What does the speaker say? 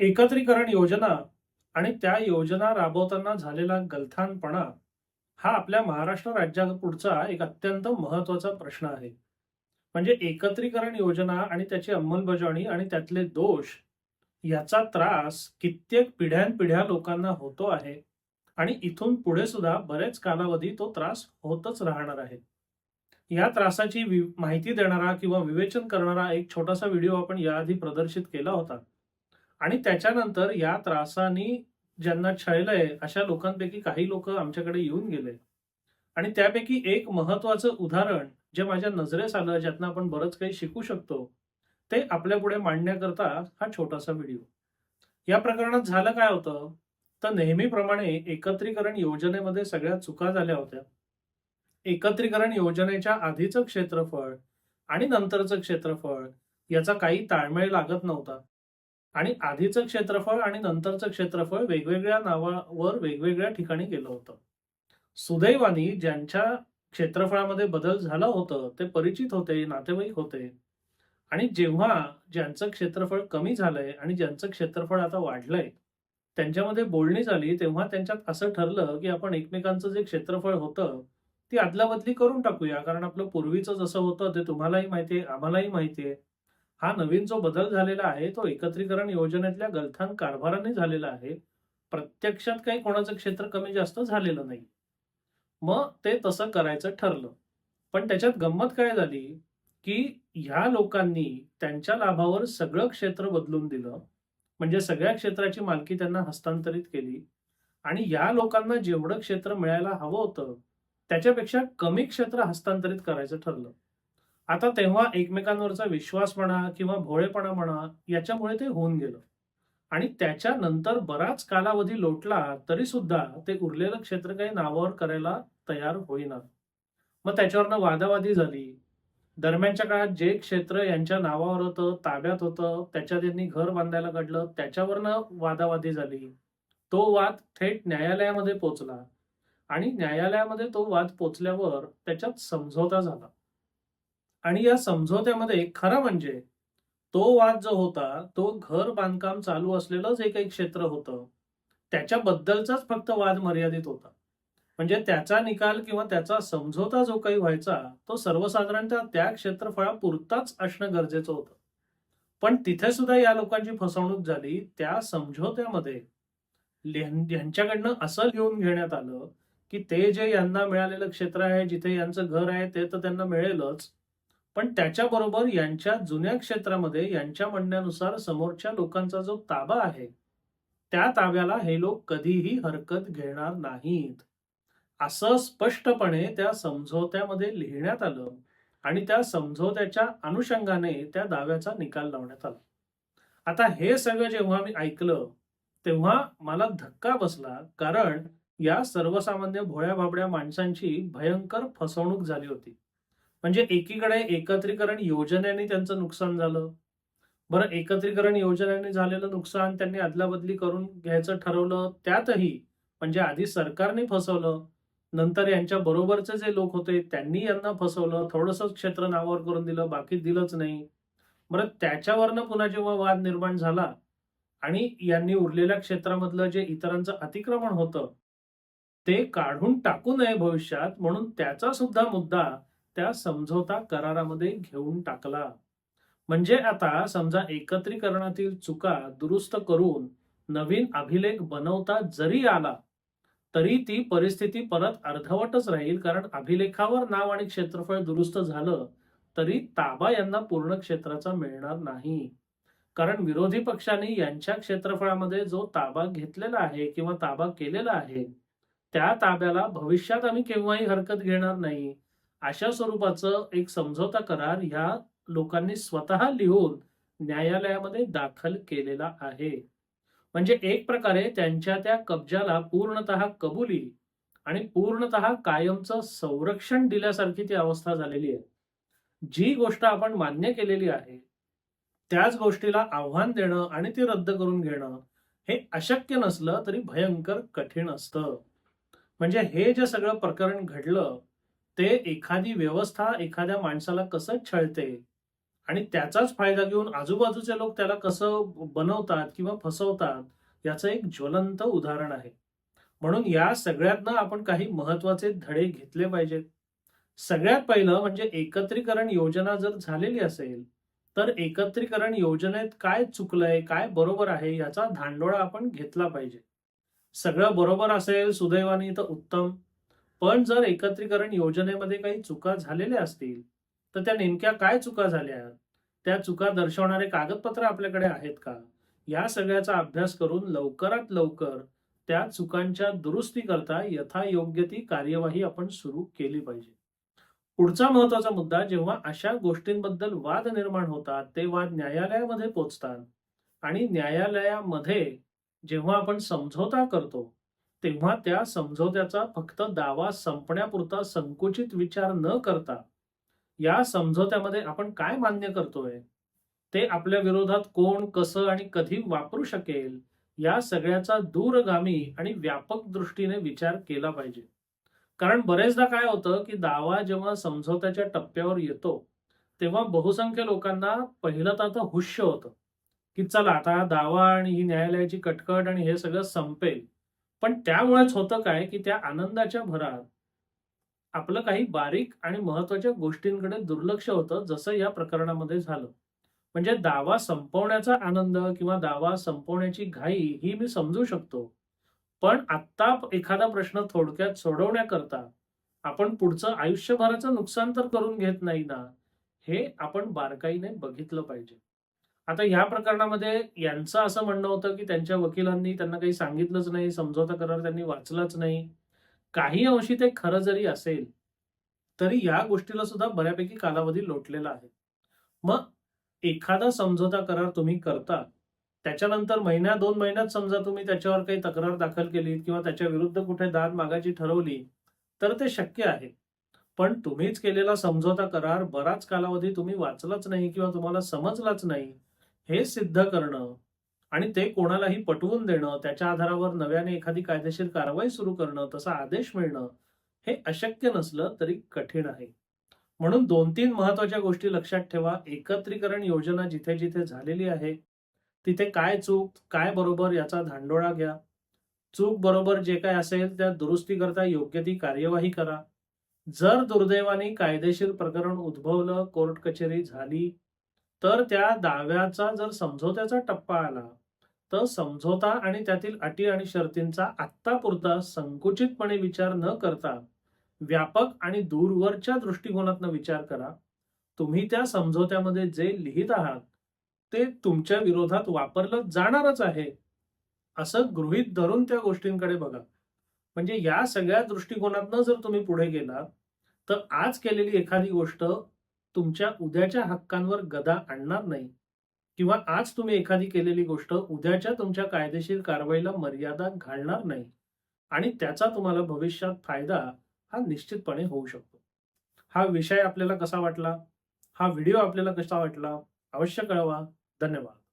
एकत्रीकरण योजना आणि त्या योजना राबवताना झालेला गलथानपणा हा आपल्या महाराष्ट्र राज्यापुढचा एक अत्यंत महत्त्वाचा प्रश्न आहे. म्हणजे एकत्रीकरण योजना आणि त्याची अंमलबजावणी आणि त्यातले दोष याचा त्रास कित्येक पिढ्यानपिढ्या लोकांना होतो आहे आणि इथून पुढे सुद्धा बरेच कालावधी तो त्रास होतच राहणार आहे. या त्रासाची माहिती देणारा किंवा विवेचन करणारा एक छोटासा व्हिडिओ आपण याआधी प्रदर्शित केला होता. आणि त्याच्यानंतर या त्रासानी ज्यांना छळलंय अशा लोकांपैकी काही लोक आमच्याकडे येऊन गेले. आणि त्यापैकी एक महत्वाचं उदाहरण जे माझ्या नजरेस आलं, ज्यातनं आपण बरंच काही शिकू शकतो, ते आपल्या पुढे मांडण्याकरता हा छोटासा व्हिडिओ. या प्रकरणात झालं काय होतं, तर नेहमीप्रमाणे एकत्रीकरण योजनेमध्ये सगळ्या चुका झाल्या होत्या. एकत्रीकरण योजनेच्या आधीचं क्षेत्रफळ आणि नंतरचं क्षेत्रफळ याचा काही ताळमेळ लागत नव्हता. आणि आधीचं क्षेत्रफळ आणि नंतरचं क्षेत्रफळ वेगवेगळ्या नावावर वेगवेगळ्या ठिकाणी गेलं होतं. सुदैवानी ज्यांच्या क्षेत्रफळामध्ये बदल झालं होतं, ते परिचित होते, नातेवाईक होते. आणि जेव्हा ज्यांचं क्षेत्रफळ कमी झालंय आणि ज्यांचं क्षेत्रफळ आता वाढलंय, त्यांच्यामध्ये बोलणी झाली, तेव्हा त्यांच्यात असं ठरलं, की आपण एकमेकांचं जे क्षेत्रफळ होतं, ती अदलाबदली करून टाकूया. कारण आपलं पूर्वीचं जसं होतं ते तुम्हालाही माहिती आहे, आम्हालाही माहिती आहे. हा नवीन जो बदल झालेला आहे, तो एकत्रीकरण योजनेतल्या गलथान कारभाराने झालेला आहे. प्रत्यक्षात काही कोणाचं क्षेत्र कमी जास्त झालेलं नाही. मग ते तसं करायचं ठरलं. पण त्याच्यात गंमत काय झाली, की ह्या लोकांनी त्यांच्या लाभावर सगळं क्षेत्र बदलून दिलं. म्हणजे सगळ्या क्षेत्राची मालकी त्यांना हस्तांतरित केली आणि या लोकांना जेवढं क्षेत्र मिळायला हवं होतं, त्याच्यापेक्षा कमी क्षेत्र हस्तांतरित करायचं ठरलं. आता तेव्हा एकमेकांवरचा विश्वास म्हणा किंवा भोळेपणा म्हणा, याच्यामुळे ते होऊन गेलं. आणि त्याच्यानंतर बराच कालावधी लोटला, तरी सुद्धा ते उरलेलं क्षेत्र काही नावावर करायला तयार होईना. मग त्याच्यावरनं वादावादी झाली. दरम्यानच्या काळात जे क्षेत्र यांच्या नावावर होतं, ताब्यात होतं, त्याच्यात यांनी घर बांधायला काढलं, त्याच्यावरनं वादावादी झाली. तो वाद थेट न्यायालयामध्ये पोहोचला आणि न्यायालयामध्ये तो वाद पोचल्यावर त्याच्यात समझोता झाला. आणि या समझोत्यामध्ये खरं म्हणजे तो वाद जो होता, तो घर बांधकाम चालू असलेलंच एक एक क्षेत्र होतं, त्याच्याबद्दलचाच फक्त वाद मर्यादित होता. म्हणजे त्याचा निकाल किंवा त्याचा समझोता जो काही व्हायचा, तो सर्वसाधारणतः त्या क्षेत्रफळापुरताच असणं गरजेचं होतं. पण तिथे सुद्धा या लोकांची फसवणूक झाली. त्या समझोत्यामध्ये यांच्याकडनं ह्यांच्याकडनं असं लिहून घेण्यात आलं, की ते जे यांना मिळालेलं क्षेत्र आहे, जिथे यांचं घर आहे, ते तर त्यांना मिळेलच. पण त्याच्याबरोबर यांच्या जुन्या क्षेत्रामध्ये यांच्या म्हणण्यानुसार समोरच्या लोकांचा जो ताबा आहे, त्या ताब्याला हे लोक कधीही हरकत घेणार नाहीत. असं स्पष्टपणे त्या समझोत्यामध्ये लिहिण्यात आलं आणि त्या समझोत्याच्या अनुषंगाने त्या दाव्याचा निकाल लावण्यात आला. आता हे सगळं जेव्हा मी ऐकलं, तेव्हा मला धक्का बसला. कारण या सर्वसामान्य भोळ्या-भाबड्या माणसांची भयंकर फसवणूक झाली होती. म्हणजे एकीकडे एकत्रीकरण योजनेने त्यांचं नुकसान झालं. बरं एकत्रीकरण योजनेने झालेलं नुकसान त्यांनी अदलाबदली करून घ्यायचं ठरवलं, त्यातही म्हणजे आधी सरकारने फसवलं. नंतर यांच्या बरोबरचे जे लोक होते, त्यांनी यांना फसवलं. थोडंसं क्षेत्र नावावर करून दिलं, बाकी दिलंच नाही. बरं त्याच्यावरनं पुन्हा जेव्हा वाद निर्माण झाला आणि यांनी उरलेल्या क्षेत्रामधलं जे इतरांचं अतिक्रमण होतं, ते काढून टाकू नये भविष्यात म्हणून त्याचा सुद्धा मुद्दा त्या समझोता करारामध्ये घेऊन टाकला. म्हणजे आता समजा एकत्रीकरणातील चुका दुरुस्त करून नवीन अभिलेख बनवता जरी आला, तरी ती परिस्थिती परत अर्धवटच राहील. कारण अभिलेखावर नाव आणि क्षेत्रफळ दुरुस्त झालं, तरी ताबा यांना पूर्ण क्षेत्राचा मिळणार नाही. कारण विरोधी पक्षाने यांच्या क्षेत्रफळामध्ये जो ताबा घेतलेला आहे किंवा ताबा केलेला आहे, त्या ताब्याला भविष्यात आम्ही केव्हाही हरकत घेणार नाही. अशा स्वरूपाचं एक समझोता करार ह्या लोकांनी स्वतः लिहून न्यायालयामध्ये दाखल केलेला आहे. म्हणजे एक प्रकारे त्यांच्या त्या कब्जाला पूर्णतः कबुली आणि पूर्णतः कायमचं संरक्षण दिल्यासारखी ती अवस्था झालेली आहे. जी गोष्ट आपण मान्य केलेली आहे, त्याच गोष्टीला आव्हान देणं आणि ती रद्द करून घेणं, हे अशक्य नसलं तरी भयंकर कठीण असतं. म्हणजे हे जे सगळं प्रकरण घडलं, ते एखादी व्यवस्था एखाद्या माणसाला कसं छळते? आणि त्याचाच फायदा घेऊन आजूबाजूचे लोक त्याला कसं बनवतात किंवा फसवतात याचं एक ज्वलंत उदाहरण आहे. म्हणून या सगळ्यातनं आपण काही महत्त्वाचे धडे घेतले पाहिजेत. सगळ्यात पहिलं म्हणजे एकत्रीकरण योजना जर झालेली असेल तर एकत्रीकरण योजनेत काय चुकलंय काय बरोबर आहे याचा धांडोळा आपण घेतला पाहिजे. सगळं बरोबर असेल सुदैवानी तर उत्तम. पण जर एकत्रीकरण योजनेमध्ये काही चुका झालेल्या असतील तर त्या नेमक्या काय चुका झाल्या? त्या चुका दर्शवणारे कागदपत्र आपल्याकडे आहेत का? या सगळ्याचा अभ्यास करून लवकरात लवकर त्या चुकांच्या दुरुस्ती करता यथायोग्य ती कार्यवाही आपण सुरू केली पाहिजे. पुढचा महत्त्वाचा मुद्दा जेव्हा अशा गोष्टींबद्दल वाद निर्माण होतात ते वाद न्यायालयामध्ये पोचतात. आणि न्यायालयामध्ये जेव्हा आपण समझोता करतो तेव्हा त्या समझोत्याचा फक्त दावा संपण्यापुरता संकुचित विचार न करता या समझोत्यामध्ये आपण काय मान्य करतोय? ते आपल्या विरोधात कोण कसं आणि कधी वापरू शकेल? या सगळ्याचा दूरगामी आणि व्यापक दृष्टीने विचार केला पाहिजे. कारण बरेचदा काय होतं की दावा जेव्हा समझोत्याच्या टप्प्यावर येतो तेव्हा बहुसंख्य लोकांना पहिलं तर आता हुश्य होतं की चला आता दावा आणि ही न्यायालयाची कटकट आणि हे सगळं संपेल. पण त्यामुळेच होतं काय की त्या आनंदाच्या भरात आपलं काही बारीक आणि महत्त्वाच्या गोष्टींकडे दुर्लक्ष होतं जसं या प्रकरणामध्ये झालं. म्हणजे दावा संपवण्याचा आनंद किंवा दावा संपवण्याची घाई ही मी समजू शकतो. पण आत्ता एखादा प्रश्न थोडक्यात सोडवण्याकरता आपण पुढचं आयुष्यभराचं नुकसान तर करून घेत नाही ना हे आपण बारकाईने बघितलं पाहिजे. आता ह्या प्रकरणामध्ये यांचं असं म्हणणं होतं की त्यांच्या वकिलांनी त्यांना काही सांगितलंच नाही समझोता करार त्यांनी वाचलाच नाही. काही अंशी ते खरं जरी असेल तरी या गोष्टीला सुद्धा बऱ्यापैकी कालावधी लोटलेला आहे. मग एखादा समझोता करार तुम्ही करता त्याच्यानंतर महिन्या दोन महिन्यात समजा तुम्ही त्याच्यावर काही तक्रार दाखल केली किंवा त्याच्या विरुद्ध कुठे दाद मागायची ठरवली तर ते शक्य आहे. पण तुम्हीच केलेला समझोता करार बराच कालावधी तुम्ही वाचलाच नाही किंवा तुम्हाला समजलाच नाही हे सिद्ध करणं आणि ते कोणालाही पटवून देणं त्याच्या आधारावर नव्याने एखादी कायदेशीर कारवाई सुरू करणं तसा आदेश मिळणं हे अशक्य नसलं तरी कठीण आहे. म्हणून दोन तीन महत्त्वाच्या गोष्टी लक्षात ठेवा. एकत्रीकरण योजना जिथे जिथे झालेली आहे तिथे काय चूक काय बरोबर याचा धांडोळा घ्या. चूक बरोबर जे काय असेल त्या दुरुस्ती करता योग्य ती कार्यवाही करा. जर दुर्दैवाने कायदेशीर प्रकरण उद्भवलं कोर्ट कचेरी झाली तर त्या दाव्याचा जर समझोत्याचा टप्पा आला तर समझोता आणि त्यातील अटी आणि शर्तींचा आत्तापुरता संकुचितपणे विचार न करता व्यापक आणि दूरवरच्या दृष्टिकोनातनं विचार करा. तुम्ही त्या समझोत्यामध्ये जे लिहित आहात ते तुमच्या विरोधात वापरलं जाणारच आहे. असं गृहीत धरून त्या गोष्टींकडे बघा. म्हणजे या सगळ्या दृष्टिकोनातनं जर तुम्ही पुढे गेलात तर आज केलेली एखादी गोष्ट तुमच्या उद्याच्या हक्कांवर गदा आणणार नाही. किंवा आज तुम्ही एखादी केलेली गोष्ट उद्याच्या तुमच्या कायदेशीर कारवाईला मर्यादा घालणार नाही. आणि त्याचा तुम्हाला भविष्यात फायदा हा निश्चितपणे होऊ शकतो. हा विषय आपल्याला कसा वाटला? हा व्हिडिओ आपल्याला कसा वाटला? अवश्य कळवा. धन्यवाद.